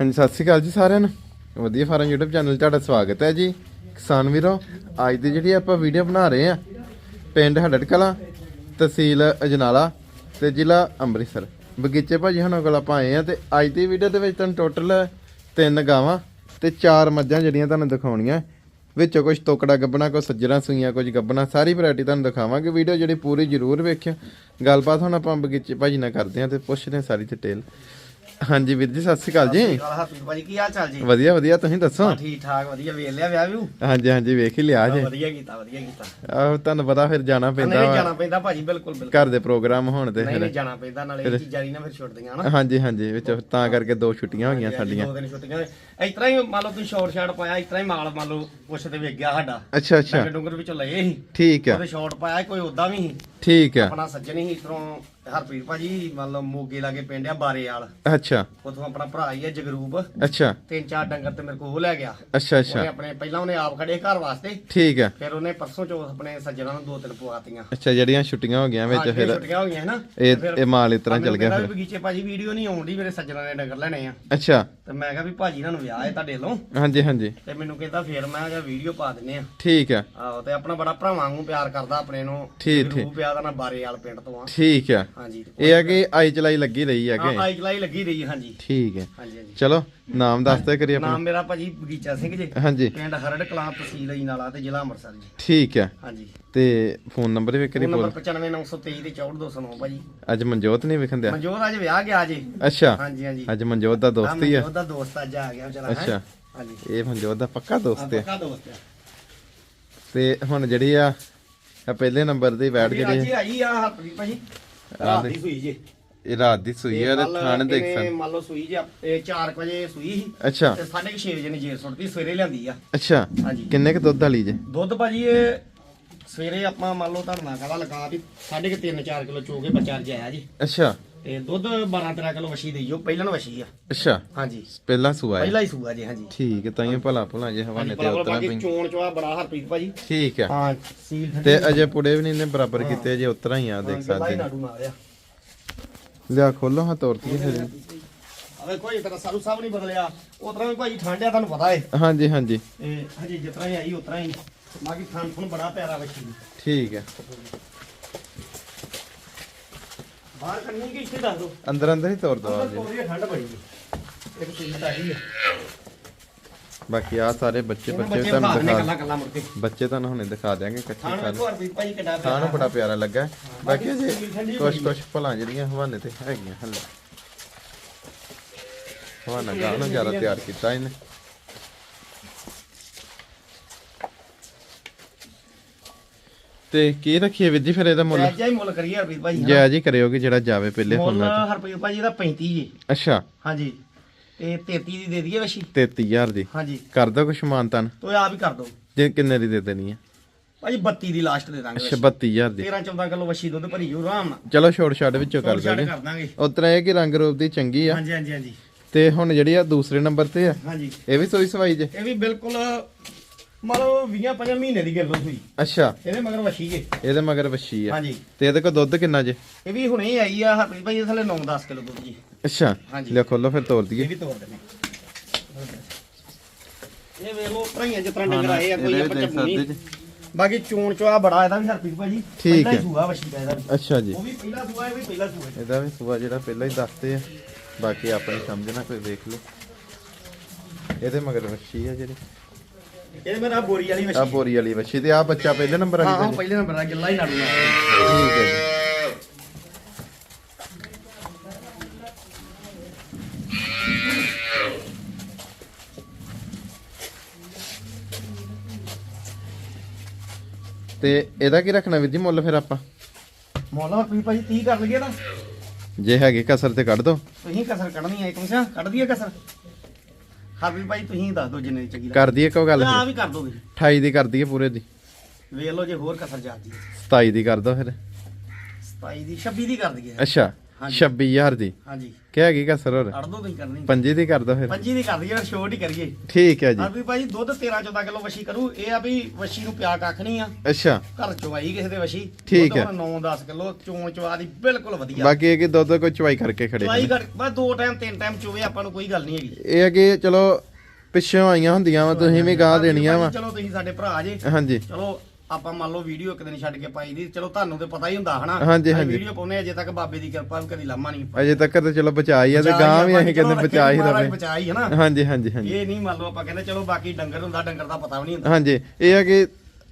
ਹਾਂਜੀ, ਸਤਿ ਸ਼੍ਰੀ ਅਕਾਲ ਜੀ ਸਾਰਿਆਂ ਨੂੰ। ਵਧੀਆ ਫਾਰਮ YouTube ਚੈਨਲ 'ਤੇ ਤੁਹਾਡਾ ਸਵਾਗਤ ਹੈ ਜੀ। ਕਿਸਾਨ ਵੀਰੋ, ਅੱਜ ਦੀ ਜਿਹੜੀ ਆਪਾਂ ਵੀਡੀਓ ਬਣਾ ਰਹੇ ਆ ਪਿੰਡ ਹੜੜ ਕਲਾਂ, ਤਹਿਸੀਲ ਅਜਨਾਲਾ ਤੇ ਜ਼ਿਲ੍ਹਾ ਅੰਮ੍ਰਿਤਸਰ। ਬਗੀਚੇ ਭਾਜੀ ਹੁਣਾਂ ਕੋਲ ਆਪਾਂ ਆਏ ਆ ਤੇ ਅੱਜ ਦੀ ਵੀਡੀਓ ਦੇ ਵਿੱਚ ਤੁਹਾਨੂੰ ਟੋਟਲ ਤਿੰਨ ਗਾਵਾਂ ਤੇ ਚਾਰ ਮੱਝਾਂ ਜਿਹੜੀਆਂ ਤੁਹਾਨੂੰ ਦਿਖਾਉਣੀਆਂ। ਵਿੱਚੋਂ ਕੁਝ ਟੋਕੜਾ ਗੱਬਣਾ ਕੁਝ ਸੱਜਣਾ ਸੂਈਆਂ ਕੁਝ ਗੱਬਣਾ ਸਾਰੀ ਵੈਰਾਈਟੀ ਤੁਹਾਨੂੰ ਦਿਖਾਵਾਂਗੇ। ਵੀਡੀਓ ਜਿਹੜੀ ਪੂਰੀ ਜ਼ਰੂਰ ਵੇਖਿਓ। ਗੱਲਬਾਤ ਹੁਣ ਆਪਾਂ ਬਗੀਚੇ ਭਾਜੀ ਨਾਲ ਕਰਦੇ ਆ ਤੇ ਪੁੱਛਦੇ ਆ ਸਾਰੀ ਡਿਟੇਲ ਹਾਂਜੀ ਵੀਰ ਜੀ ਸਤਿ ਸ਼੍ਰੀ ਅਕਾਲ ਜੀ। ਹਰਪ੍ਰੀਤ ਭਾਜੀ ਕੀ ਹਾਲ ਚਾਲ ਜੀ? ਵਧੀਆ ਵਧੀਆ ਤੁਸੀਂ ਦੱਸੋ? ਠੀਕ ਠਾਕ ਵਧੀਆ ਵੇਖ ਲਿਆ ਵਿਆਹ ਵੀ ਹਾਂਜੀ ਹਾਂਜੀ ਵੇਖ ਹੀ ਲਿਆ ਜੇ ਵਧੀਆ ਕੀਤਾ ਵਧੀਆ ਕੀਤਾ। ਆਹੋ ਤੁਹਾਨੂੰ ਪਤਾ ਫਿਰ ਜਾਣਾ ਪੈਂਦਾ ਨਹੀਂ ਜਾਣਾ ਪੈਂਦਾ ਭਾਜੀ ਬਿਲਕੁਲ ਬਿਲਕੁਲ। ਘਰ ਦੇ ਪ੍ਰੋਗਰਾਮ ਹੋਣ ਤੇ ਨਹੀਂ ਫਿਰ। ਨਹੀਂ ਜਾਣਾ ਪੈਂਦਾ ਨਾਲੇ ਇਹ ਚੀਜ਼ਾਂ ਨਹੀਂ ਨਾ ਫਿਰ ਛੁੱਟਦੀਆਂ ਨਾ ਹਾਂਜੀ ਹਾਂਜੀ ਵਿੱਚ ਤਾਂ ਕਰਕੇ ਦੋ ਛੁੱਟੀਆਂ ਹੋ ਗਈਆਂ ਸਾਡੀਆਂ। ਦੋ ਦਿਨ ਛੁੱਟੀਆਂ ਇਸ ਤਰ੍ਹਾਂ ਹੀ ਮੰਨ ਲਓ ਤੁਸੀਂ ਸ਼ਾਰਟ ਸ਼ਾਟ ਪਾਇਆ ਇਸ ਤਰ੍ਹਾਂ ਹੀ ਮਾਲ ਮੰਨ ਲਓ ਕੁਛ ਤੇ ਵੇਖ ਗਿਆ ਸਾਡਾ। ਅੱਛਾ ਅੱਛਾ। ਡੰਗਰ ਵਿੱਚੋਂ ਲਏ ਸੀ। ਠੀਕ ਆ। ਉਹਦੇ ਪਾਇਆ ਕੋਈ ਉਦਾਂ ਵੀ ਸੀ? ਠੀਕ ਆ ਆਪਣਾ ਸੱਜਣ ਹੀ ਇਧਰੋਂ ਹਰਪ੍ਰੀਤ ਭਾਜੀ ਮੰਨ ਲਓ ਮੋਗੇ ਲਾਗੇ ਪਿੰਡ ਆ ਬਾਰੇ ਵਾਲ ਅੱਛਾ। ਉਥੋਂ ਆਪਣਾ ਭਰਾ ਹੀ ਹੈ ਜਗਰੂਪ। ਅੱਛਾ। ਤਿੰਨ ਚਾਰ ਡੰਗਰ ਤੇ ਮੇਰੇ ਕੋਲ ਉਹ ਲੈ ਗਿਆ। ਅੱਛਾ ਉਹਨੇ ਅੱਛਾ ਆਪਣੇ ਪਹਿਲਾਂ ਉਹਨੇ ਆਪ ਖੜੇ ਘਰ ਵਾਸਤੇ। ਠੀਕ ਆ ਫਿਰ ਉਹਨੇ ਪਰਸੋਂ ਚੌਥ ਆਪਣੇ ਸੱਜਣਾ ਨੂੰ ਦੋ ਤਿੰਨ ਪਵਾਤੀਆਂ। ਅੱਛਾ ਜਿਹੜੀਆਂ ਛੁੱਟੀਆਂ ਹੋ ਗਈਆਂ ਵਿੱਚ ਫਿਰ ਛੁੱਟੀਆਂ ਹੋ ਗਈਆਂ ਨਾ। ਇਹ ਇਹ ਮਾਲ ਇਸ ਤਰ੍ਹਾਂ ਚੱਲ ਗਿਆ ਫਿਰ। ਬਗੀਚੇ ਭਾਜੀ ਵੀਡੀਓ ਨਹੀਂ ਆਉਂਦੀ ਮੇਰੇ ਸੱਜਣਾ ਨੇ ਡੰਗਰ ਲੈਣੇ ਆ। ਅੱਛਾ। ਤੇ ਮੈਂ ਕਿਹਾ ਵੀ ਭਾਜੀ ਇਹਨਾਂ ਨੂੰ ਵਿਆਹ ਹੈ ਤੁਹਾਡੇ ਵੱਲੋਂ। ਹਾਂਜੀ ਹਾਂਜੀ। ਤੇ ਮੈਨੂੰ ਕਹਿੰਦਾ ਫੇਰ ਮੈਂ ਕਿਹਾ ਵੀਡੀਓ ਪਾ ਦਿੰਨੇ ਆ। ਠੀਕ ਆ ਆਹੋ ਤੇ ਆਪਣਾ ਬੜਾ ਭਰਾਵਾਂ ਵਾਂਗੂ ਪਿਆਰ ਕਰਦਾ ਆਪਣੇ ਨੂੰ। ਠੀਕ, ਪਿਆ ਦਾ ਨਾ ਬਾਰੇ ਵਾਲ ਪਿੰਡ ਤੋਂ ਆ। ਠੀਕ ਆ। ਹਾਂਜੀ। ਇਹ ਆ ਕਿ ਆਈ ਚਲਾਈ ਲੱਗੀ ਰਹੀ ਆ ਹਾਂ ਕਿ ਆਈ ਚਲਾਈ ਲੱਗੀ ਰਹੀ ਹਾਂਜੀ। ਠੀਕ ਹੈ ਹਾਂਜੀ ਹਾਂਜੀ। ਚਲੋ ਨਾਮ ਦੱਸਦੇ ਕਰੀ ਆਪਣਾ। ਨਾਮ ਮੇਰਾ ਭਾਜੀ ਬਗੀਚਾ ਸਿੰਘ ਜੀ। ਹਾਂਜੀ। ਪਿੰਡ ਹਰੜ ਕਲਾਂ ਤਹਿਸੀਲ ਅਜਨਾਲਾ ਤੇ ਜ਼ਿਲ੍ਹਾ ਅੰਮ੍ਰਿਤਸਰ ਜੀ। ਠੀਕ ਆ। ਹਾਂਜੀ। ਤੇ ਫੋਨ ਨੰਬਰ ਵੀ ਕਰੀ ਬੋਲ। ਨੰਬਰ 95923 ਤੇ 64209 ਭਾਜੀ। ਅੱਜ ਮਨਜੋਤ ਨਹੀਂ ਵਿਖਣ ਦਿਆ? ਮਨਜੋਤ ਅੱਜ ਵਿਆਹ ਗਿਆ ਜੀ ਅੱਛਾ। ਹਾਂਜੀ ਹਾਂਜੀ। ਅੱਜ ਮਨਜੋਤ ਦਾ ਦੋਸਤ ਹੀ ਆ। ਉਹਦਾ ਦੋਸਤ ਅੱਜ ਆ ਗਿਆ ਵਿਚਾਰਾ? ਅੱਛਾ। ਹਾਂਜੀ। ਇਹ ਮਨਜੋਤ ਦਾ ਪੱਕਾ ਦੋਸਤ ਹੈ ਪੱਕਾ ਦੋਸਤ ਹੈ ਤੇ ਹੁਣ ਜਿਹੜੀ ਆ ਆ ਪਹਿਲੇ ਨੰਬਰ ਦੀ ਬੈਠ ਜਿਹੜੀ ਜਿਹੜੀ ਆਈ ਆ ਹਰਪ੍ਰੀਤ ਭਾਜੀ। ਰਾਤ ਦੀ ਸੂਈ ਜੇ। ਇਹ ਰਾਤ ਦੀ ਸੂਈ ਆ ਤੇ ਥਾਣ ਦੇਖ ਸਕ ਮੰਨ ਲਓ ਸੂਈ ਜੇ ਇਹ 4 ਵਜੇ ਸੂਈ ਸੀ। ਅੱਛਾ। ਤੇ 6:30 ਵਜੇ ਨੇ ਜੇਰ ਸੁੱਟਦੀ ਸਵੇਰੇ ਲਿਆਂਦੀ ਆ। ਅੱਛਾ। ਹਾਂਜੀ। ਕਿੰਨੇ ਕ ਦੁੱਧ ਵਾਲੀ ਜੇ? ਦੁੱਧ ਭਾਜੀ ਇਹ ਸਵੇਰੇ ਆਪਾਂ ਮੰਨ ਲਓ ਧਰਨਾ ਕਾਲਾ ਲਗਾ ਵੀ 3.5 4 ਕਿਲੋ ਚੋ ਕੇ ਬੱਚਾ ਅੱਜ ਆਇਆ ਜੀ। ਅੱਛਾ। ਤੇ ਦੁੱਧ 12 13 ਕਿਲੋ ਵਛੀ ਦੇਈਓ ਪਹਿਲਾਂ ਨੂੰ ਵਛੀ ਆ। ਅੱਛਾ। ਹਾਂਜੀ। ਪਹਿਲਾ ਸੂਆ ਹੈ ਪਹਿਲਾ ਹੀ ਸੂਆ ਜੀ ਹਾਂਜੀ। ਠੀਕ ਹੈ ਤਾਈਓ ਭਲਾ ਭਲਾ ਜੇ ਹਵਾਨੇ ਤੇ ਉਤਰਾ ਬਾਕੀ ਪਈ। ਚੋਣ ਚਵਾ ਬੜਾ ਹਰਪ੍ਰੀਤ ਭਾਜੀ। ਠੀਕ ਹੈ ਹਾਂ ਸੀਲ ਠੰਡੀ ਤੇ ਅਜੇ ਪੁੜੇ ਵੀ ਨਹੀਂ ਨੇ ਬਰਾਬਰ ਕੀਤੇ ਜੇ ਉਤਰਾ ਹੀ ਆ ਦੇਖ ਹਾਂ, ਸਕਦੇ ਨਾੜੂ ਨਾਲ ਆ। ਲਿਆ ਖੋਲੋ ਹਾਂ ਤੋਰਤੀ ਫਿਰ। ਅਵੇ ਕੋਈ ਤਰ੍ਹਾਂ ਸਾਰੂ ਸਾਹਿਬ ਨਹੀਂ ਬਦਲਿਆ। ਉਹ ਤਰ੍ਹਾਂ ਵੀ ਭਾਜੀ ਠੰਡਿਆ ਤੁਹਾਨੂੰ ਪਤਾ ਏ। ਹਾਂਜੀ ਹਾਂਜੀ। ਤੇ ਹਜੇ ਜਿਤਨਾ ਹੀ ਆਈ ਉਤਰਾ ਹੀ। ਬਾਕੀ ਠੰਡ ਫੁਣ ਬੜਾ ਪਿਆਰਾ ਦੀ ਠੀਕ ਹੈ। ਬਾਹਰ ਕੰਨੀ ਕਿ ਇੱਥੇ ਦੱਸ ਦੋ? ਅੰਦਰ ਅੰਦਰ ਹੀ ਤੋਰ ਦੋ ਜੀ। ਕੋਰੀਆ ਠੰਡ ਬੜੀ ਏ ਇੱਕ ਚੀਜ਼ ਆਈ ਹੈ। ਬਾਕੀ ਆ ਸਾਰੇ ਬੱਚੇ ਬੱਚੇ ਤੁਹਾਨੂੰ ਦਿਖਾ ਬੱਚੇ ਤੁਹਾਨੂੰ ਹੁਣੇ ਦਿਖਾ ਦਿਆਂਗੇ ਇਕੱਠੇ ਕਿੱਡਾ ਖਾਣ ਨੂੰ ਬੜਾ ਪਿਆਰਾ ਲੱਗਾ ਬਾਕੀ ਜੇ ਕੁਛ ਕੁਛ ਭਲਾਂ ਜਿਹੜੀਆਂ ਹਵਾਨੇ ਤੇ ਹੈਗੀਆਂ ਹਲੇ। ਹਵਾਨਾ ਨੂੰ ਜ਼ਿਆਦਾ ਤਿਆਰ ਕੀਤਾ ਇਹਨੇ। ਤੇ ਕੀ ਰੱਖੀਏ ਵੀਰ ਜੀ ਫਿਰ ਇਹਦਾ ਮੁੱਲ? ਜਾਇਜ਼ ਹੀ ਮੁੱਲ ਕਰੀਏ ਹਰਪ੍ਰੀਤ ਭਾਜੀ ਜੈ ਜੀ ਕਰਿਓਗੇ ਜਿਹੜਾ ਜਾਵੇ ਪਹਿਲੇ ਮੁੱਲ ਫੋਨਾਂ ਹਰਪ੍ਰੀਤ ਭਾਜੀ ਦਾ 35 ਜੀ। ਅੱਛਾ। ਹਾਂਜੀ। ਤੇ 33 ਦੀ ਦੇ ਦਈਏ ਵਸ਼ੀ। 33000 ਦੀ। ਹਾਂਜੀ। ਕਰ ਦੋ ਕੁਛ ਮਾਨਤਨ ਤੋ ਆਪ ਹੀ ਕਰ ਦੋ। ਜੇ ਕਿੰਨੇ ਦੀ ਦੇ ਦੇਣੀ ਹੈ ਭਾਜੀ 32 ਦੀ ਲਾਸਟ ਦੇ ਦਾਂਗੇ ਅੱਛਾ 32000 ਦੀ। 13 14 ਕਿਲੋ ਵਸ਼ੀ ਦੁੱਧ ਭਰੀ ਜੋ ਆਰਾਮ ਨਾਲ। ਚਲੋ ਛੋੜ ਛਾੜ ਵਿੱਚੋਂ ਕਰ ਛੱਡ ਦੋਗੇ। ਕਰ ਦਾਂਗੇ। ਉਤਰਾ ਇਹ ਕਿ ਰੰਗ ਰੂਪ ਦੀ ਚੰਗੀ ਆ। ਹਾਂਜੀ ਹਾਂਜੀ ਹਾਂਜੀ। ਤੇ ਹੁਣ ਜਿਹੜੀ ਆ ਦੂਸਰੇ ਨੰਬਰ ਤੇ ਆ ਹਾਂਜੀ। ਇਹ ਵੀ ਸੋਈ ਸਵਾਈ ਜੇ। ਇਹ ਵੀ ਬਿਲਕੁਲ ਮੰਨ ਲਓ 20 5 ਮਹੀਨੇ ਦੀ ਗੱਲ ਹੋਈ। ਅੱਛਾ। ਇਹਦੇ ਮਗਰ ਵਸ਼ੀ ਜੇ। ਇਹਦੇ ਮਗਰ ਵੱਛੀ ਆ। ਹਾਂਜੀ। ਤੇ ਇਹਦੇ ਕੋਲ ਦੁੱਧ ਕਿੰਨਾ ਜੇ? ਇਹ ਵੀ ਹੁਣੇ ਹੀ ਆਈ ਆ ਹਰਪ੍ਰੀਤ ਭਾਈ ਇਹ ਥੱਲੇ 9-10 ਕਿਲੋ ਦੁੱਧ ਜੀ। ਅੱਛਾ। ਹਾਂਜੀ। ਲੈ ਖੋਲੋ ਫਿਰ ਤੋੜ ਦਈਏ। ਇਹ ਵੀ ਤੋੜ ਦੇਣੇ ਇਹ ਵੇਖ ਲਓ ਭਰਾਈਆਂ ਜਿਸ ਤਰ੍ਹਾਂ ਡੰਗਰ ਆਏ ਆ ਕੋਈ ਆਪਾਂ ਚੱਬੂ ਨਹੀਂ। ਬਾਕੀ ਚੋਣ ਚਵਾ ਬੜਾ ਇਹਦਾ ਵੀ ਹਰਪ੍ਰੀਤ ਭਾਜੀ ਠੀਕ ਪਹਿਲਾਂ ਹੀ ਹੈ। ਸੂਆ ਵਸ਼ੀ ਦਾ ਇਹਦਾ ਵੀ। ਅੱਛਾ ਜੀ। ਉਹ ਵੀ ਪਹਿਲਾ ਸੂਆ ਇਹ ਵੀ ਪਹਿਲਾ ਸੂਆ ਇਹਦਾ ਵੀ ਸੁਬਾ ਜਿਹੜਾ ਪਹਿਲਾਂ ਹੀ ਦੱਸਦੇ ਆ। ਬਾਕੀ ਆਪਣੀ ਸਮਝ ਨਾ ਕੋਈ ਦੇਖ ਲਓ। ਇਹਦੇ ਮਗਰ ਵੱਛੀ ਆ ਜਿਹੜੀ। ਇਹ ਮੇਰਾ ਬੋਰੀ ਵਾਲੀ ਆ ਬੋਰੀ ਵਾਲੀ ਵੱਛੀ ਤੇ ਆ ਬੱਚਾ ਪਹਿਲੇ ਨੰਬਰ ਹਾਂ ਵਾਲੀ ਹਾਂ ਦਾ ਪਹਿਲੇ। ਨੰਬਰ ਆ ਗਿੱਲਾ ਹੀ ਨਾੜੂ ਨਾਲ ਠੀਕ ਹੈ ਜੀ। ਤੇ ਇਹਦਾ ਕੀ ਰੱਖਣਾ ਵੀਰ ਜੀ ਮੁੱਲ ਫਿਰ ਆਪਾਂ? ਮੌਲਾ ਹਰਪ੍ਰੀਤ ਭਾਜੀ 30 ਕਰ ਲਈਏ ਤਾਂ। ਜੇ ਹੈਗੇ ਕਸਰ ਤੇ ਕੱਢ ਦੋ। ਤੁਸੀਂ ਕਸਰ ਕੱਢਣੀ ਹੈ ਤੁਮਸਿਆ ਕੱਢ ਦਈਏ ਕਸਰ। ਹਰਪ੍ਰੀਤ ਭਾਜੀ ਤੁਸੀਂ ਦੱਸ ਦਿਓ ਜਿੰਨੇ ਦੀ ਚੰਗੀ ਕਰ ਦਈਏ ਕੋ ਗੱਲ ਆ ਫਿਰ। ਵੀ ਕਰ ਦੋਗੇ 28 ਦੀ ਕਰ ਦਈਏ ਪੂਰੇ ਦੀ। ਵੇਖ ਲਓ ਜੇ ਹੋਰ ਕਸਰ ਜਾਂਦੀ 27 ਦੀ ਕਰ ਦੋ ਫਿਰ। 27 ਦੀ 26 ਦੀ ਕਰ ਦਈਏ। ਅੱਛਾ। 26000 ਦੀ। ਹਾਂਜੀ। ਕੀ ਹੈਗੀ ਕਸਰ ਹੋਰ? ਅੜ ਦੋ ਤੁਸੀਂ ਕਰਨੀ। ਪੰਜੀ ਦੀ ਕਰ ਦੋ ਫਿਰ। ਪੰਜੀ ਦੀ ਕਰ ਦਈਏ ਫਿਰ ਛੋਟ ਹੀ ਕਰੀਏ। ਠੀਕ ਹੈ ਜੀ। ਆ ਵੀ ਭਾਈ ਦੁੱਧ 13 14 ਕਿਲੋ ਵਸ਼ੀ ਕਰੂ। ਇਹ ਆ ਵੀ ਵਸ਼ੀ ਨੂੰ ਪਿਆ ਕੱਖ ਨਹੀਂ ਆ। ਅੱਛਾ। ਘਰ ਚਵਾਈ ਕਿਸੇ ਦੇ ਵਸ਼ੀ ਠੀਕ ਹੈ। 9 10 ਕਿਲੋ ਚੋਣ ਚਵਾ ਦੀ ਬਿਲਕੁਲ ਵਧੀਆ। ਬਾਕੀ ਇਹ ਕਿ ਦੁੱਧ ਕੋਈ ਚਵਾਈ ਕਰਕੇ ਖੜੇ ਚਵਾਈ। ਕਰ ਬਸ ਦੋ ਟਾਈਮ ਤਿੰਨ ਟਾਈਮ ਚੋਵੇ ਆਪਾਂ ਨੂੰ ਕੋਈ ਗੱਲ ਨਹੀਂ ਹੈਗੀ। ਇਹ ਹੈ ਕਿ ਚਲੋ ਪਿੱਛੋਂ ਆਈਆਂ ਹੁੰਦੀਆਂ ਵਾ ਤੁਸੀਂ ਵੀ ਗਾਹ ਦੇਣੀਆਂ ਵਾ। ਚਲੋ ਤੁਸੀਂ ਸਾਡੇ ਭਰਾ ਜੇ। ਹਾਂਜੀ। ਚਲੋ ਆਪਾਂ ਮੰਨ ਲਓ ਵੀਡੀਓ ਇੱਕ ਦਿਨ ਛੱਡ ਕੇ ਪਾਈ ਦੀ ਚਲੋ ਤੁਹਾਨੂੰ ਤੇ ਪਤਾ ਹੀ ਹੁੰਦਾ ਹਨਾ? ਹਾਂਜੀ, ਹਾਂਜੀ। ਵੀਡੀਓ ਪਾਉਨੇ ਅਜੇ ਤੱਕ ਬਾਬੇ ਦੀ ਕਿਰਪਾ ਵੀ ਕਦੀ ਲਾਮਾ ਨਹੀਂ ਅਜੇ ਤੱਕ ਤੇ ਚਲੋ ਬਚਾ ਹੀ ਆ ਤੇ ਗਾਂ ਵੀ ਅਸੀਂ ਕਹਿੰਦੇ ਬਚਾ ਹੀ ਰਵੇ। ਬਚਾ ਹੀ ਹਨਾ ਹਾਂਜੀ ਹਾਂਜੀ ਹਾਂਜੀ। ਇਹ ਨਹੀਂ ਮੰਨ ਲਓ ਆਪਾਂ ਕਹਿੰਦੇ ਚਲੋ ਬਾਕੀ ਡੰਗਰ ਹੁੰਦਾ ਡੰਗਰ ਦਾ ਪਤਾ ਵੀ ਨਹੀਂ ਹੁੰਦਾ। ਹਾਂਜੀ ਇਹ ਹੈ ਕਿ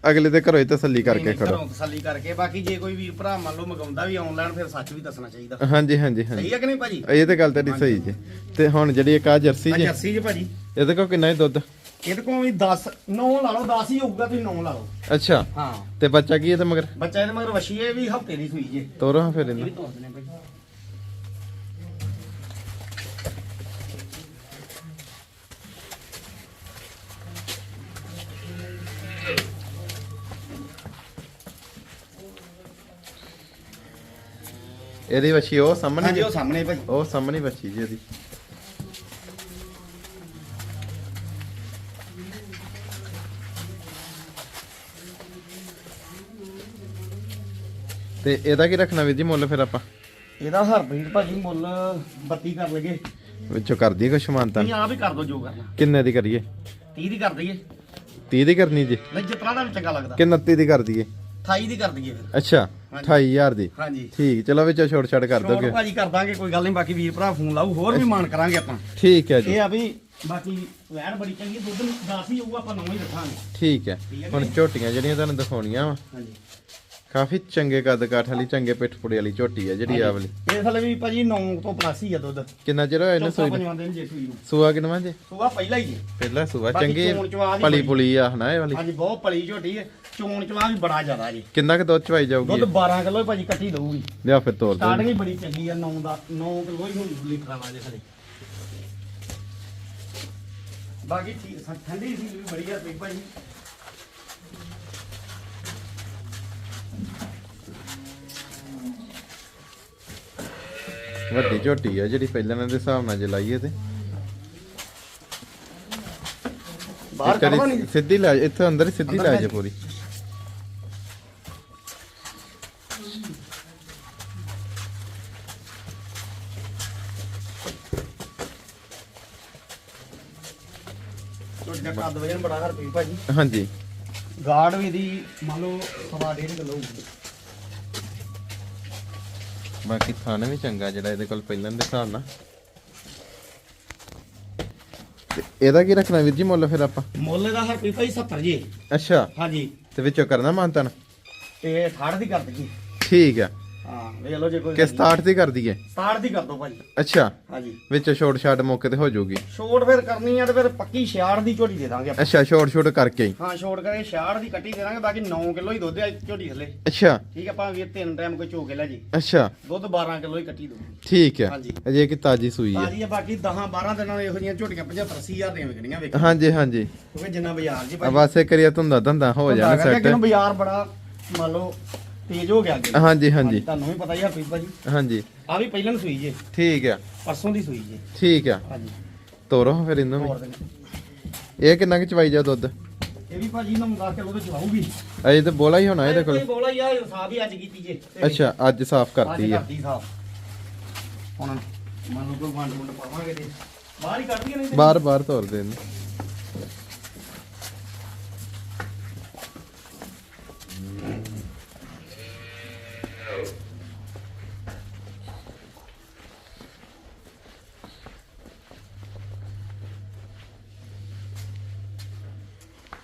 ਅਗਲੇ ਦੇ ਘਰੋਂ ਹੀ ਤਸੱਲੀ ਕਰਕੇ ਨਹੀਂ, ਖੜੋ ਘਰੋਂ ਤਸੱਲੀ ਕਰਕੇ ਬਾਕੀ ਜੇ ਕੋਈ ਵੀਰ ਭਰਾ ਮੰਨ ਲਓ ਮੰਗਾਉਂਦਾ ਵੀ ਆਨਲਾਈਨ ਫਿਰ ਸੱਚ ਵੀ ਦੱਸਣਾ ਚਾਹੀਦਾ। ਹਾਂਜੀ ਹਾਂਜੀ ਹਾਂਜੀ। ਸਹੀ ਹੈ ਕਿ ਨਹੀਂ ਭਾਜੀ? ਇਹ ਤੇ ਗੱਲ ਤੁਹਾਡੀ ਸਹੀ ਜੀ। ਤੇ ਹੁਣ ਜਿਹੜੀ ਇੱਕ ਆ ਜਰਸੀ ਆ ਜੀ ਜਰਸੀ ਜੀ ਭਾਜੀ। ਇਹਦੇ ਕੋਲ ਕਿੰਨਾ ਹੀ ਦੁੱਧ? ਇਹਦੇ ਕੋਲ ਵੀ 10 9 ਲਾ ਲਓ 10 ਹੀ ਹੋਊਗਾ ਤੁਸੀਂ 9 ਲਾ ਲਓ। ਅੱਛਾ। ਹਾਂ। ਤੇ ਬੱਚਾ ਕੀ ਇਹਦੇ ਮਗਰ? ਬੱਚਾ ਇਹਦੇ ਮਗਰ ਵਸ਼ੀ ਇਹ ਵੀ ਹਫ਼ਤੇ ਦੀ ਸੂਈ ਜੇ। ਤੋਰੋ ਹਾਂ ਫਿਰ ਇਹ ਵੀ ਇਹਨੂੰ ਤੋਰ ਦਿੰਦੇ ਭਾਈ। ਇਹਦੀ ਬੱਚੀ ਉਹ ਸਾਹਮਣੇ ਹਾਂਜੀ ਜੀ? ਉਹ ਸਾਹਮਣੇ ਭਾਈ। ਉਹ ਸਾਹਮਣੇ ਬੱਚੀ ਜੀ ਇਹਦੀ ਤੇ ਇਹਦਾ ਕੀ ਰੱਖਣਾ ਵੀਰ ਜੀ ਮੁੱਲ ਫਿਰ ਆਪਾਂ? ਇਹਦਾ ਹਰਪ੍ਰੀਤ ਭਾਜੀ ਮੁੱਲ 32 ਕਰ ਲਗੇ ਵਿੱਚੋਂ ਕਰਦੀ ਕੁਛ ਮਾਨਤਾ ਤੁਸੀਂ ਆਪ ਹੀ ਕਰ ਦਿਓ ਜੋ ਕਰਨਾ। ਕਿੰਨੇ ਦੀ ਕਰੀਏ? 30 ਦੀ ਕਰ ਦਈਏ। 30 ਦੀ ਕਰਨੀ ਜੀ? ਨਹੀਂ ਜਿਤਨਾ ਦਾ ਚੰਗਾ ਲੱਗਦਾ। ਕਿ 29 ਦੀ ਕਰ ਦਈਏ? 28 ਦੀ ਕਰ ਦਈਏ ਫਿਰ। ਅੱਛਾ ਹਾਂਜੀ। 28000 ਦੀ। ਹਾਂਜੀ। ਠੀਕ ਚਲੋ ਵਿੱਚੋਂ ਛੋਟ ਛਾਟ ਕਰ ਦੋਗੇ। ਭਾਜੀ ਕਰ ਦਾਂਗੇ ਕੋਈ ਗੱਲ ਨਹੀਂ ਬਾਕੀ ਵੀਰ ਭਰਾ ਫੋਨ ਲਾਊ ਹੋਰ ਵੀ ਮਾਨ ਕਰਾਂਗੇ ਆਪਾਂ। ਠੀਕ ਹੈ ਜੀ। ਇਹ ਆ ਵੀ ਬਾਕੀ ਵੈਣ ਬੜੀ ਚੰਗੀ ਦੁੱਧ ਨੂੰ 10 ਹੀ ਹੋਊਗਾ ਆਪਾਂ ਨੌਂ ਹੀ ਰੱਖਾਂਗੇ। ਠੀਕ ਹੈ। ਹੁਣ ਝੋਟੀਆਂ ਜਿਹੜੀਆਂ ਤੁਹਾਨੂੰ ਦਿਖਾਉਣੀਆਂ ਵਾ। ਹਾਂਜੀ। ਕਾਫੀ ਚੰਗੇ ਕੱਦ ਕਾਠ ਵਾਲੀ ਚੰਗੇ ਪਿੱਠ ਪੁੜੇ ਵਾਲੀ ਝੋਟੀ ਹੈ ਜਿਹੜੀ ਆ ਵਾਲੀ। ਇਹ ਥਲੇ ਵੀ ਭਾਜੀ 9 ਤੋਂ ਪਲੱਸ ਹੀ ਆ ਦੁੱਧ। ਕਿੰਨਾ ਚਿਰ ਹੋਇਆ ਇਹਨੂੰ ਸੂਈ ਨੂੰ? ਪੰਜਵਾਂ ਦਿਨ ਜੇ ਸੂਈ ਨੂੰ। ਸੂਆ ਕਿੰਨਾ ਜੀ? ਸੂਆ ਪਹਿਲਾ ਹੀ ਜੀ ਪਹਿਲਾ ਸੂਆ ਬਾਕੀ ਚੰਗੀ ਚੋਣ ਚਵਾ ਦੀ ਪਲੀ ਬੜੀ। ਪੁਲੀ ਆ ਹਨਾ ਇਹ ਵਾਲੀ? ਹਾਂਜੀ ਬਹੁਤ ਪਲੀ ਝੋਟੀ ਹੈ। ਚੋਣ ਚਵਾ ਵੀ ਬੜਾ ਜ਼ਿਆਦਾ ਜੀ। ਕਿੰਨਾ ਕੁ ਦੁੱਧ ਚਵਾਈ ਜਾਊਗੀ? ਦੁੱਧ 12 ਕਿਲੋ ਭਾਜੀ ਕੱਟੀ ਦਊਗੀ। ਲਿਆ ਫਿਰ ਤੋਰ ਸਟਾਰਟਿੰਗ ਦੇ ਹੀ ਬੜੀ ਚੰਗੀ ਆ 9 ਦਾ 9 ਕਿਲੋ ਹੀ ਹੁਣ ਲੀਟਰ ਵਾਲਾ ਜੇ ਥਲੇ ਬਾਕੀ ਠੀਕ ਠੰਡੀ ਸੀ ਵੀ ਬੜੀ ਆ ਪਈ ਭਾਜੀ ਵੱਡੀ ਝੋਟੀ ਹੈ ਜਿਹੜੀ ਪਹਿਲਾਂ ਦੇ ਹਿਸਾਬ ਨਾਲ ਜੇ ਲਾਈਏ ਤੇ। ਬਾਹਰ ਕੱਢਵਾ ਨਹੀਂ। ਸਿੱਧੀ ਲੈ ਇੱਥੇ ਅੰਦਰ ਹੀ ਸਿੱਧੀ ਲੈ ਜਾ ਪੂਰੀ। ਤੁਹਾਡਾ ਕੱਦ ਵਜਨ ਬੜਾ ਹਰ ਪਈ ਭਾਜੀ। ਹਾਂਜੀ। ਗਾਰਡ ਵੀ ਦੀ ਮੰਨ ਲਓ ਸਵਾ ਡੇਢ ਕਿਲੋ ਹੋਊਗੀ। ਬਾਕੀ ਥਾਣੇ ਵੀ ਚੰਗਾ ਜਿਹੜਾ ਇਹਦੇ ਕੋਲ ਪਹਿਲਾਂ ਦੇ ਹਿਸਾਬ ਨਾਲ। ਤੇ ਇਹਦਾ ਕੀ ਰੱਖਣਾ ਵੀਰ ਜੀ ਮੁੱਲ ਫਿਰ ਆਪਾਂ? ਮੁੱਲ ਦਾ ਹਰ ਪਈ ਭਾਈ 70 ਜੀ। ਅੱਛਾ। ਹਾਂਜੀ। ਤੇ ਵਿੱਚੋਂ ਕਰਨਾ ਮਾਨਤਨ? ਤੇ 68 ਦੀ ਕਰ ਦਈਏ। ਠੀਕ ਆ। ਹਾਂ ਵੇਖ ਲਓ ਜੇ ਕੋਈ ਕਿ 67 ਦੀ ਕਰ ਦਈਏ 67 ਦੀ ਕਰ ਦੋ ਭਾਜੀ ਅੱਛਾ। ਹਾਂਜੀ। ਵਿੱਚੋਂ ਛੋਟ ਛਾਟ ਮੌਕੇ ਤੇ ਹੋ ਜਾਊਗੀ। ਛੋਟ ਫਿਰ ਕਰਨੀ ਆ ਤੇ ਫਿਰ ਪੱਕੀ 66 ਦੀ ਝੋਟੀ ਦੇ ਦਾਂਗੇ ਆਪਾਂ। ਅੱਛਾ ਛੋਟ ਛੋਟ ਕਰਕੇ। ਹੀ ਹਾਂ ਛੋਟ ਕਰੇ 66 ਦੀ ਕੱਟੀ ਦੇ ਦਾਂਗੇ ਬਾਕੀ 9 ਕਿਲੋ ਹੀ ਦੁੱਧ ਆ ਝੋਟੀ ਥੱਲੇ। ਅੱਛਾ। ਠੀਕ ਆ ਆਪਾਂ ਵੀ ਤਿੰਨ ਟਾਈਮ ਕੋਈ ਚੋ ਕੇ ਲੈ ਜੀ। ਅੱਛਾ। ਦੁੱਧ 12 ਕਿਲੋ ਹੀ ਕੱਟੀ ਦਊ ਠੀਕ ਹੈ ਹਾਂਜੀ। ਅਜੇ ਕਿ ਤਾਜੀ ਸੂਈ ਹੈ ਬਾਜੀ ਆ ਬਾਕੀ 10 12 ਦਿਨਾਂ ਇਹੋ ਜਿਹੀਆਂ ਝੋਟੀਆਂ 75 80000 ਦੀਆਂ ਵਿਕਣੀਆਂ ਵੇਖ ਹਾਂਜੀ ਹਾਂਜੀ। ਕਿਉਂਕਿ ਜਿੰਨਾ ਬਾਜ਼ਾਰ ਜੀ ਆ ਬਸ ਇਹ ਕਰੀਆ ਧੁੰਦਾ ਧੰਦਾ ਹੋ ਜਾਣਾ ਸੈੱਟ ਬਾਜ਼ਾਰ ਬੜਾ ਮੰਨ ਲਓ ਤੇਜ਼ ਹੋ ਗਿਆ ਅੱਗੇ। ਹਾਂਜੀ ਹਾਂਜੀ। ਤੁਹਾਨੂੰ ਵੀ ਪਤਾ ਹੀ ਆ ਭਾਜੀ। ਹਾਂਜੀ। ਆ ਵੀ ਪਹਿਲਾਂ ਨੂੰ ਸੂਈ ਜੇ। ਠੀਕ ਆ। ਪਰਸੋਂ ਦੀ ਸੂਈ ਜੇ। ਠੀਕ ਆ। ਹਾਂਜੀ। ਤੋਰੋ ਫਿਰ ਇਹਨੂੰ ਹੋਰ ਵੀ ਦਿਨ ਇਹ ਕਿੰਨਾ ਕਿ ਚਵਾਈ ਜਾ ਦੁੱਧ? ਇਹ ਵੀ ਭਾਜੀ ਨੂੰ 10 ਕਿਲੋ ਤੇ ਚਲਾਊਗੀ ਅਜੇ ਤਾਂ ਬੋਲਾ ਹੀ ਹੋਣਾ ਇਹਦੇ ਕੋਲ। ਬੋਲਾ ਯਾਰ ਸਾਫ਼ ਹੀ ਅੱਜ ਕੀਤੀ ਜੇ। ਅੱਛਾ ਅੱਜ ਸਾਫ਼ ਕਰਤੀ ਆ। ਕਰਤੀ ਸਾਫ਼। ਹੁਣ ਮੰਨ ਲਓ ਕੋਈ ਵੰਡ ਵੰਡ ਪਾਵਾਂਗੇ ਤੇ ਬਾਹਰ ਹੀ ਕੱਢਦੀਆਂ ਨਹੀਂ ਬਾਰ ਬਾਰ ਤੋਰ ਦੇ ਇਹਨੂੰ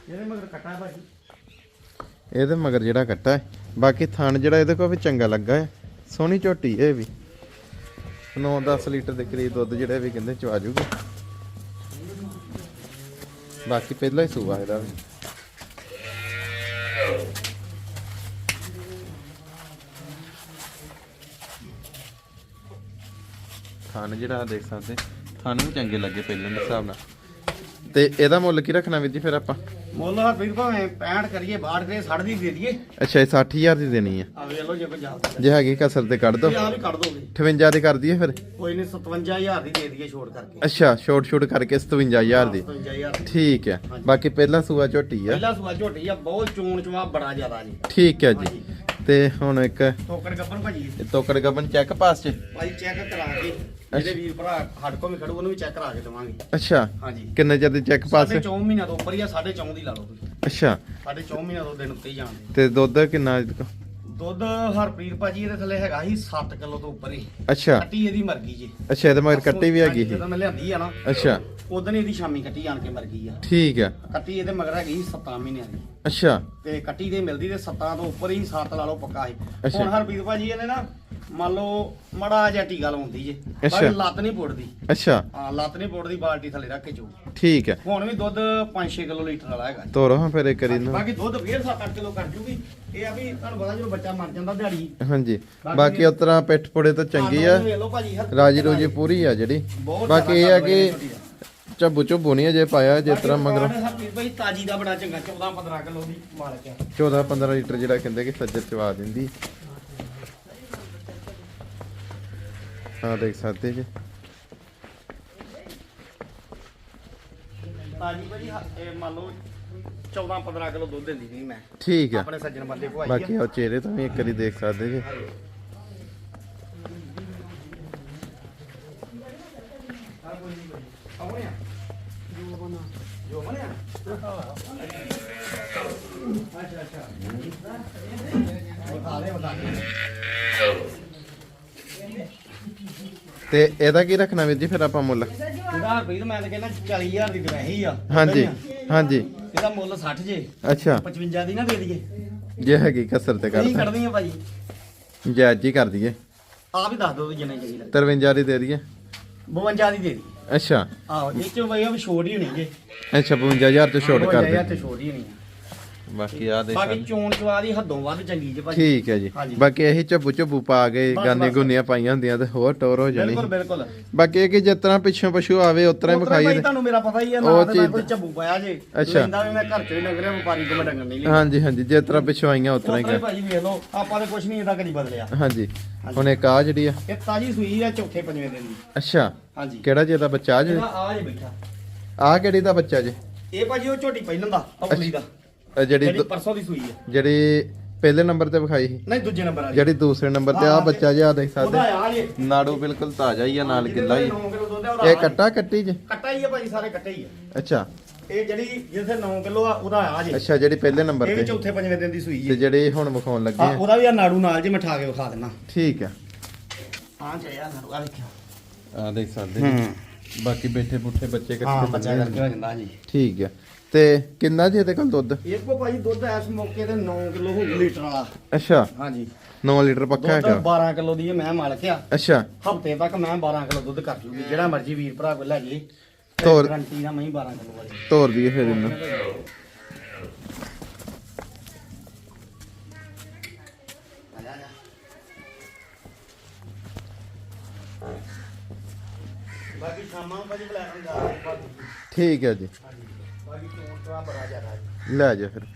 ਇਹਦੇ ਮਗਰ ਕੱਟਾ ਹੈ ਭਾਜੀ ਇਹਦੇ ਮਗਰ ਜਿਹੜਾ ਕੱਟਾ ਹੈ। ਬਾਕੀ ਥਣ ਜਿਹੜਾ ਇਹਦੇ ਕੋਲ ਵੀ ਚੰਗਾ ਲੱਗਾ ਹੈ। ਸੋਹਣੀ ਝੋਟੀ ਇਹ ਵੀ। 9-10 ਲੀਟਰ ਦੇ ਕਰੀਬ ਦੁੱਧ ਜਿਹੜਾ ਵੀ ਕਹਿੰਦੇ ਚਵਾ ਜੂਗਾ। ਬਾਕੀ ਪਹਿਲਾ ਹੀ ਸੂਆ ਇਹਦਾ ਵੀ। ਥਣ ਜਿਹੜਾ ਦੇਖ ਸਕਦੇ। ਥਣ ਵੀ ਚੰਗੇ ਲੱਗੇ ਪਹਿਲਾਂ ਦੇ ਹਿਸਾਬ ਨਾਲ। ਤੇ ਇਹਦਾ ਮੁੱਲ ਕੀ ਰੱਖਣਾ ਵੀਰ ਜੀ ਫਿਰ ਆਪਾਂ? ਮੁੱਲ ਹਰਪ੍ਰੀਤ ਭਾਵੇਂ 65 ਕਰੀਏ 62 ਕਰੀਏ 60 ਦੀ ਦੇ ਦਈਏ। ਅੱਛਾ ਇਹ 60000 ਦੀ ਦੇਣੀ ਆ। ਆ ਵੇਖ ਲਓ ਜੇ ਕੋਈ ਜ਼ਿਆਦਾ ਜੇ ਹੈਗੀ ਕਸਰ ਤੇ ਕੱਢ ਦੋ। ਇਹ ਆ ਵੀ ਕੱਢ ਦੋਗੇ। 58 ਦੀ ਕਰ ਦਈਏ ਫਿਰ? ਕੋਈ ਨਹੀਂ 57000 ਦੀ ਦੇ ਦਈਏ ਛੋੜ ਕਰਕੇ। ਅੱਛਾ ਛੋਟ ਛੋਟ ਕਰਕੇ 57000 ਦੀ। 57000 ਦੀ। ਠੀਕ ਹੈ ਬਾਕੀ ਪਹਿਲਾ ਸੂਆ ਝੋਟੀ ਆ। ਪਹਿਲਾ ਸੂਆ ਝੋਟੀ ਆ ਬਹੁਤ ਚੂਣ ਚਵਾ ਬੜਾ ਜ਼ਿਆਦਾ ਜੀ। ਠੀਕ ਹੈ ਜੀ। ਤੇ ਹੁਣ ਇੱਕ ਟੋਕਰ ਗੱਪਨ ਭਾਜੀ। ਤੋਕੜ ਗੱਬਨ ਚੈੱਕ ਪਾਸ ਚ। ਭਾਜੀ ਚੈੱਕ ਕਰਾ ਕੇ ਜਿਹੜੇ ਵੀਰ ਭਰਾ ਸਾਡੇ ਕੋਲ ਵੀ ਖੜੂ ਉਹਨੂੰ ਵੀ ਚੈੱਕ ਕਰਾ ਕੇ ਦੇਵਾਂਗੇ। ਅੱਛਾ। ਹਾਂਜੀ। ਕਿੰਨੇ ਚਿਰ ਦੀ ਚੈੱਕ ਪਾਸ ਸਾਡੇ 4 ਮਹੀਨਿਆਂ ਤੋਂ ਉੱਪਰ ਹੀ ਆ ਸਾਡੇ 4 ਦੀ ਲਾ ਲਓ ਤੁਸੀਂ। ਅੱਛਾ। ਸਾਡੇ 4 ਮਹੀਨਿਆਂ ਤੋਂ ਦਿਨ ਉੱਤੇ ਹੀ ਜਾਂਦੇ ਤੇ ਦੁੱਧ ਕਿੰਨਾ ਇਹਦੇ ਕੋਲ? ਦੁੱਧ ਹਰਪ੍ਰੀਤ ਭਾਜੀ ਇਹਦੇ ਥੱਲੇ ਹੈਗਾ ਸੀ 7 ਕਿਲੋ ਤੋਂ ਉੱਪਰ ਹੀ। ਅੱਛਾ। ਕੱਟੀ ਇਹਦੀ ਮਰ ਗਈ ਜੀ। ਅੱਛਾ ਇਹਦੇ ਮਗਰ ਕੱਟੀ ਵੀ ਹੈਗੀ ਸੀ। ਜਦੋਂ ਮੈਂ ਲਿਆਂਦੀ ਆ ਨਾ। ਅੱਛਾ। ਉਦੋਂ ਇਹਦੀ ਸ਼ਾਮੀ ਕੱਟੀ ਆਣ ਕੇ ਮਰ ਗਈ ਆ। ਠੀਕ ਹੈ ਕੱਟੀ ਇਹਦੇ ਮਗਰ ਹੈਗੀ 7 ਮਹੀਨਿਆਂ ਦੀ। ਅੱਛਾ। ਤੇ ਕੱਟੀ ਦੇ ਮਿਲਦੀ ਤੇ 7 ਤੋਂ ਉੱਪਰ ਹੀ 7 ਲਾ ਲਓ ਪੱਕਾ ਸੀ ਅੱਛਾ। ਹੁਣ ਹਰਪ੍ਰੀਤ ਭਾਜੀ ਇਹਨੇ ਨਾ ਮੰਨ ਲਓ ਮੜਾ ਜਿਹਾ ਟੀਕਾ ਲਾਉਂਦੀ ਜੇ। ਅੱਛਾ। ਪਰ ਲੱਤ ਨਹੀਂ ਪੁੱਟਦੀ। ਅੱਛਾ। ਹਾਂ ਲੱਤ ਨਹੀਂ ਪੁੱਟਦੀ ਬਾਲਟੀ ਥੱਲੇ ਰੱਖ ਕੇ ਚੋ। ਠੀਕ ਹੈ ਹੁਣ ਵੀ ਦੁੱਧ 5-6 ਕਿਲੋ ਲੀਟਰ ਵਾਲਾ ਹੈਗਾ। ਜੀ। ਤੋਰੋ ਹਾਂ ਫਿਰ ਇੱਕ ਵਾਰੀ ਨੂੰ ਬਾਕੀ ਦੁੱਧ ਫੇਰ 7-8 ਕਿਲੋ ਕਰ ਜੂਗੀ। ਇਹ ਆ ਵੀ ਤੁਹਾਨੂੰ ਪਤਾ ਜਦੋਂ ਬੱਚਾ ਮਰ ਜਾਂਦਾ ਦਿਹਾੜੀ। ਹਾਂਜੀ। ਬਾਕੀ ਉਸ ਤਰ੍ਹਾਂ ਪਿੱਠ ਪੁੜੇ ਤਾਂ ਚੰਗੀ ਆ। ਵੇਖ ਲਓ ਭਾਜੀ ਹਰ- ਰਾਜੀ ਰੋਜੀ ਪੂਰੀ ਆ ਜਿਹੜੀ। ਬਹੁਤ ਬਾਕੀ ਇਹ ਜ਼ਿਆਦਾ ਆ ਕਿ ਛੋਟੀ ਦਾ। ਝੱਬੂ ਝੁੱਬੂ ਨਹੀਂ ਅਜੇ ਪਾਇਆ ਜਿਸ ਤਰ੍ਹਾਂ ਮਗਰ। ਬਾਕੀ ਹਰਪ੍ਰੀਤ ਭਾਈ ਤਾਜੀ ਦਾ ਬੜਾ ਚੰਗਾ 14-15 ਕਿਲੋ ਦੀ ਮਾਲਕ ਆ। 14 15 ਲੀਟਰ ਜਿਹੜਾ ਕਹਿੰਦੇ ਕਿ ਸੱਜਰ ਚਵਾ ਦਿੰਦੀ। ਆ ਦੇਖ ਸਕਦੇ ਜੀ। ਤਾਜੀ ਹ- ਇਹ ਮੰਨ ਲਓ 14-15 ਕਿਲੋ ਦੁੱਧ ਦਿੰਦੀ ਨਹੀਂ ਮੈਂ। ਠੀਕ ਹੈ ਆਪਣੇ ਸੱਜਣ ਬੰਦੇ ਕੋ ਆਈ ਬਾਕੀ ਉਹ ਚਿਹਰੇ ਤੋਂ ਵੀ ਇੱਕ ਵਾਰੀ ਦੇਖ ਸਕਦੇ ਜੋ। ਤੇ ਇਹਦਾ ਕੀ ਰੱਖਣਾ ਵੀਰ ਜੀ ਫਿਰ ਆਪਾਂ ਮੁੱਲ? ਇਹਦਾ ਤਾਂ ਮੈਂ ਤਾਂ ਕਹਿੰਦਾ 40000 ਦੀ ਦਵਾਈ ਆ। ਹਾਂਜੀ ਹਾਂਜੀ। ਇਹਦਾ ਮੁੱਲ 60 ਜੇ। ਅੱਛਾ। 55 ਦੀ ਨਾ ਦੇ ਦਈਏ। ਜੇ ਹੈਗੀ ਕਸਰ ਤੇ ਨਹੀਂ ਕਰ ਕੱਢਦੀ ਆ ਭਾਜੀ ਜਾਇਜ਼ ਹੀ ਕਰ ਦਈਏ। ਆਪ ਹੀ ਦੱਸ ਵੀ ਜਿੰਨੇ ਚਾਹੀਦਾ। 53 ਦੀ ਦੇ ਦਈਏ। 52 ਦੀ ਦੇ ਦੀ ਅੱਛਾ। ਆਹੋ ਇਹ ਚ ਬਈ ਉਹ ਛੋੜ ਹੀ ਹੋਣੀ ਜੇ। ਅੱਛਾ 55000 ਤੋਂ ਛੋਟ ਕਰ 52,000 ਦੇ। ਤੇ ਛੋੜ ਹੀ ਹੋਣੀ ਆ। ਬਾਕੀ ਆ ਦੇਖ ਬਾਕੀ ਚੋਣ ਚਵਾ ਦੀ ਹੱਦੋਂ ਵੱਧ ਚੰਗੀ ਜੇ ਭਾਜੀ। ਠੀਕ ਹੈ ਜੀ। ਹਾਂਜੀ। ਬਾਕੀ ਇਹੀ ਝੱਬੂ ਝੱਬੂ ਪਾ ਕੇ ਬਸ, ਗਾਨੇ ਬਸ। ਗੁੰਨੀਆਂ ਪਾਈਆਂ ਹੁੰਦੀਆਂ ਤੇ ਹੋਰ ਟੋਰ ਹੋ ਜਾਣੀ। ਬਿਲਕੁਲ ਬਿਲਕੁਲ। ਬਾਕੀ ਇਹ ਕਿ ਜਿਸ ਤਰ੍ਹਾਂ ਪਿੱਛੋਂ ਪਸ਼ੂ ਆਵੇ ਉਸ ਤਰ੍ਹਾਂ ਹੀ ਉਤਰਾ ਭਾਈ ਤੇ- ਤੁਹਾਨੂੰ ਮੇਰਾ ਪਤਾ ਹੀ ਆ ਉਹ ਨਾ ਤੇ ਮੈਂ ਚੀਜ਼- ਕੋਈ ਝੱਬੂ ਪਾਇਆ ਜੇ। ਅੱਛਾ। ਲੈਂਦਾ ਵੀ ਮੈਂ ਘਰ ਚੋਂ ਹੀ ਡੰਗਰ ਵਪਾਰੀ ਕੋਲ ਮੈਂ ਡੰਗਰ ਨਹੀਂ ਲਈ ਹਾਂਜੀ ਹਾਂਜੀ ਜਿਸ ਤਰ੍ਹਾਂ ਪਿੱਛੋਂ ਆਈਆਂ ਉਸ ਤਰ੍ਹਾਂ ਹੀ ਉਤਰਾ ਕਰ। ਭਾਜੀ ਵੇਖ ਲਓ ਆਪਾਂ ਤੇ ਕੁਝ ਨਹੀਂ ਇਹਦਾ ਕਦੀ ਬਦਲਿਆ। ਹਾਂਜੀ। ਹੁਣ ਇੱਕ ਆ ਜਿਹੜੀ ਆ। ਇਹ ਤਾਜੀ ਸੂਈ ਆ ਚੌਥੇ ਪੰਜਵੇਂ ਦਿਨ ਦੀ। ਅੱਛਾ। ਹਾਂਜੀ। ਕਿਹੜਾ ਜਿਹਦਾ ਬੱਚਾ ਜੇ ਇਹਦਾ ਆ ਜੇ ਬੈਠਾ। ਆ ਕਿਹੜੀ ਦਾ ਬੱਚਾ ਜੇ? ਇਹ ਭਾਜੀ ਉਹ ਝੋਟੀ ਪਹਿਲਾਂ ਦਾ ਅਗਲੀ ਦਾ। ਇਹ ਜਿਹੜੀ ਜਿਹੜੀ ਦੂ- ਪਰਸੋਂ ਦੀ ਸੂਈ ਆ ਜਿਹੜੀ ਪਹਿਲੇ ਨੰਬਰ ਤੇ ਵਿਖਾਈ ਸੀ। ਨਹੀਂ ਦੂਜੇ ਨੰਬਰ ਵਾਲੀ। ਜਿਹੜੀ ਦੂਸਰੇ ਨੰਬਰ ਤੇ ਆ ਬੱਚਾ ਜਿਹਾ ਦੇਖ ਉਹਦਾ ਸਕਦੇ ਆ ਜੇ। ਨਾੜੂ ਬਿਲਕੁਲ ਤਾਜ਼ਾ ਹੀ ਆ ਨਾਲ ਗਿੱਲਾ ਹੀ। 9 ਕਿਲੋ ਦੁੱਧ ਆ ਉਹਦਾ ਇਹ ਕੱਟਾ ਕੱਟੀ ਜੇ ਕੱਟਾ ਹੀ ਆ ਭਾਜੀ ਸਾਰੇ ਕੱਟੇ ਹੀ ਆ। ਅੱਛਾ। ਇਹ ਜਿਹੜੀ ਜਿੱਥੇ 9 ਕਿਲੋ ਆ ਉਹਦਾ ਆ ਜੇ। ਅੱਛਾ ਜਿਹੜੀ ਪਹਿਲੇ ਨੰਬਰ ਇਹ ਵੀ ਤੇ। ਚੌਥੇ ਪੰਜਵੇਂ ਦਿਨ ਦੀ ਸੂਈ ਤੇ ਹੈ। ਜਿਹੜੇ ਹੁਣ ਵਿਖਾਉਣ ਲੱਗੇ ਆ ਉਹਦਾ ਵੀ ਆ ਨਾੜੂ ਨਾਲ ਜੇ ਮੈਂ ਠਾ ਕੇ ਵਿਖਾ ਦਿੰਦਾ ਠੀਕ ਆ। ਹਾਂ ਚਾਹੀਦਾ ਨਾੜੂ ਆ ਵੇਖਿਓ। ਆ ਦੇਖ ਸਕਦੇ ਜੀ। ਬਾਕੀ ਬੈਠੇ ਬੁੱਠੇ ਬੱਚੇ ਹਾਂ ਕਿੱਥੇ ਬੱਚਾ ਕਰਕੇ ਹੋ ਜਾਂਦਾ ਜੀ। ਠੀਕ ਆ। ਤੇ ਕਿੰਨਾ ਜੀ ਇਹਦੇ ਕੋਲ ਦੁੱਧ? ਇਹ ਕੋ ਭਾਜੀ ਦੁੱਧ ਇਸ ਮੌਕੇ ਤੇ 9 ਕਿਲੋ ਹੋ ਲੀਟਰ ਵਾਲਾ। ਅੱਛਾ। ਹਾਂਜੀ। 9 ਲੀਟਰ ਪੱਕਾ ਦੁੱਧ ਹੈਗਾ। 12 ਕਿਲੋ ਦੀ ਇਹ ਮੈਂ ਮਾਲਕ ਆ। ਅੱਛਾ। ਹਫ਼ਤੇ ਤੱਕ ਮੈਂ 12 ਕਿਲੋ ਦੁੱਧ ਕਰ ਜੂਗੀ। ਜਿਹੜਾ ਮਰਜ਼ੀ ਵੀਰ ਭਰਾ ਕੋਲ ਲੈ ਜੇ ਤੋਰ- ਗਰੰਟੀ ਨਾਲ ਮੈਂ 12 ਕਿਲੋ ਵਾਲੀ। ਤੋਰ ਦਈਏ ਫਿਰ ਇਹਨੂੰ ਆ ਜਾ, ਆ ਜਾ। ਬਾਕੀ ਸ਼ਾਮਾਂ ਨੂੰ ਭਾਜੀ ਬਲੈਕ ਨੂੰ ਜਾ ਰਹੇ ਭਾਜੀ ਠੀਕ ਹੈ ਜੀ ਹਾਂਜੀ ਬਾਕੀ ਚੋਣ ਚਵਾ ਬੜਾ ਜ਼ਿਆਦਾ ਜੀ। ਲੈ ਜਾ ਫਿਰ।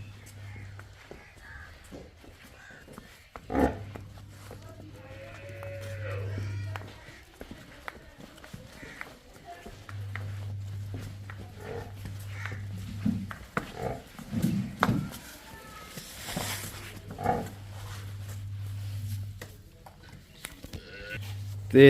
ਤੇ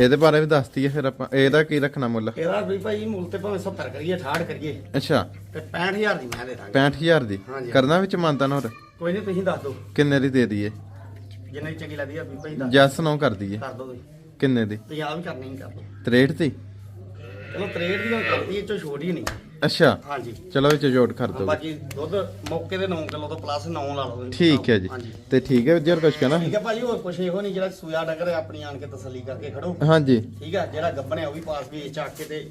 ਇਹਦੇ ਬਾਰੇ ਵੀ ਦੱਸ ਦਈਏ ਫਿਰ ਆਪਾਂ। ਇਹਦਾ ਕੀ ਰੱਖਣਾ ਮੁੱਲ? ਇਹਦਾ ਵੀ ਭਾਈ ਮੁੱਲ ਤੇ ਭਾਵੇਂ 70 ਕਰੀਏ 68 ਕਰੀਏ। ਅੱਛਾ। ਤੇ 65000 ਦੀ ਮੈਂ ਦੇ ਦਾਂਗੇ। 65000 ਦੀ? ਹਾਂਜੀ। ਕਰਨਾ ਵਿੱਚ ਮੰਨਤਾ ਨਾ ਹੋਰ? ਕੋਈ ਨਹੀਂ ਤੁਸੀਂ ਦੱਸ ਦਿਓ। ਕਿੰਨੇ ਦੀ ਦੇ ਦਈਏ? ਜਿੰਨੀ ਚੰਗੀ ਲੱਗਦੀ ਆ ਵੀ ਭਾਈ ਦੱਸ ਜੈਸ ਨੋ ਕਰ ਦਈਏ। ਕਰ ਦੋ ਤੁਸੀਂ। ਕਿੰਨੇ ਦੀ? ਪੰਜਾਬ ਵੀ ਕਰਨੀ ਕਰ ਦੋ 63 ਦੀ? ਚਲੋ 63 ਦੀ ਹੁਣ ਕਰਦੀ ਇਹ ਚੋਂ ਛੋੜ ਹੀ ਨਹੀਂ। ਅੱਛਾ। ਹਾਂਜੀ। ਚਲੋ ਵਿੱਚ ਜੋੜ ਕਰ ਦੋ ਬਾਕੀ ਦੁੱਧ ਮੌਕੇ ਦੇ 9 ਕਿਲੋ ਤੋਂ ਪਲੱਸ 9 ਲਾ ਲਓ। ਤੁਸੀਂ। ਠੀਕ ਹੈ ਜੀ। ਹਾਂਜੀ। ਤੇ ਠੀਕ ਹੈ ਜੀ ਹੋਰ ਕੁਝ ਕਹਿਣਾ। ਠੀਕ ਹੈ ਭਾਜੀ ਹੋਰ ਕੁਛ ਇਹੋ ਨਹੀਂ ਜਿਹੜਾ ਸੂਆ ਡੰਗਰ ਹੈ ਆਪਣੀ ਆਣ ਕੇ ਤਸੱਲੀ ਕਰਕੇ ਖੜੋ। ਹਾਂਜੀ। ਠੀਕ ਹੈ ਜਿਹੜਾ ਗੱਬਣਿਆ ਉਹ ਵੀ ਪਾਸ ਵੀ ਚੱਕ ਕੇ ਤੇ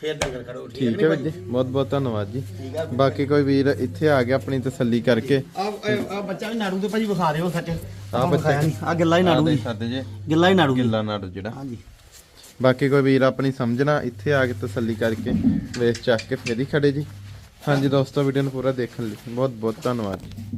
ਫੇਰ ਡੰਗਰ ਖੜੋ। ਠੀਕ ਹੈ ਵੀਰ ਜੀ। ਬਹੁਤ ਬਹੁਤ ਧੰਨਵਾਦ ਜੀ। ਠੀਕ ਹੈ। ਬਾਕੀ ਕੋਈ ਵੀਰ ਇੱਥੇ ਆ ਗਿਆ ਆਪਣੀ ਤਸੱਲੀ ਕਰਕੇ। ਆ ਬੱਚਾ ਵੀ ਨਾੜੂ ਤੇ ਭਾਜੀ ਵਿਖਾ ਦਿਓ ਸੱਚ। ਆ ਬੱਚਾ ਆ ਗਿੱਲਾ ਹੀ ਨਾੜੂ ਦੇ ਸਕਦੇ ਜੀ। ਗਿੱਲਾ ਹੀ ਨਾੜੂ। ਗਿੱਲਾ ਨਾੜੂ ਜਿਹੜਾ। ਹਾਂਜੀ। ਬਾਕੀ ਕੋਈ ਵੀਰ ਆਪਣੀ ਸਮਝਣਾ, ਇੱਥੇ ਆ ਕੇ ਤਸੱਲੀ ਕਰਕੇ ਵੇਚ ਚੱਕ ਕੇ ਫੇਰ ਹੀ ਖੜੇ ਜੀ। ਹਾਂਜੀ ਦੋਸਤੋ ਵੀਡੀਓ ਨੂੰ ਪੂਰਾ ਦੇਖਣ ਲਈ ਬਹੁਤ ਬਹੁਤ ਧੰਨਵਾਦ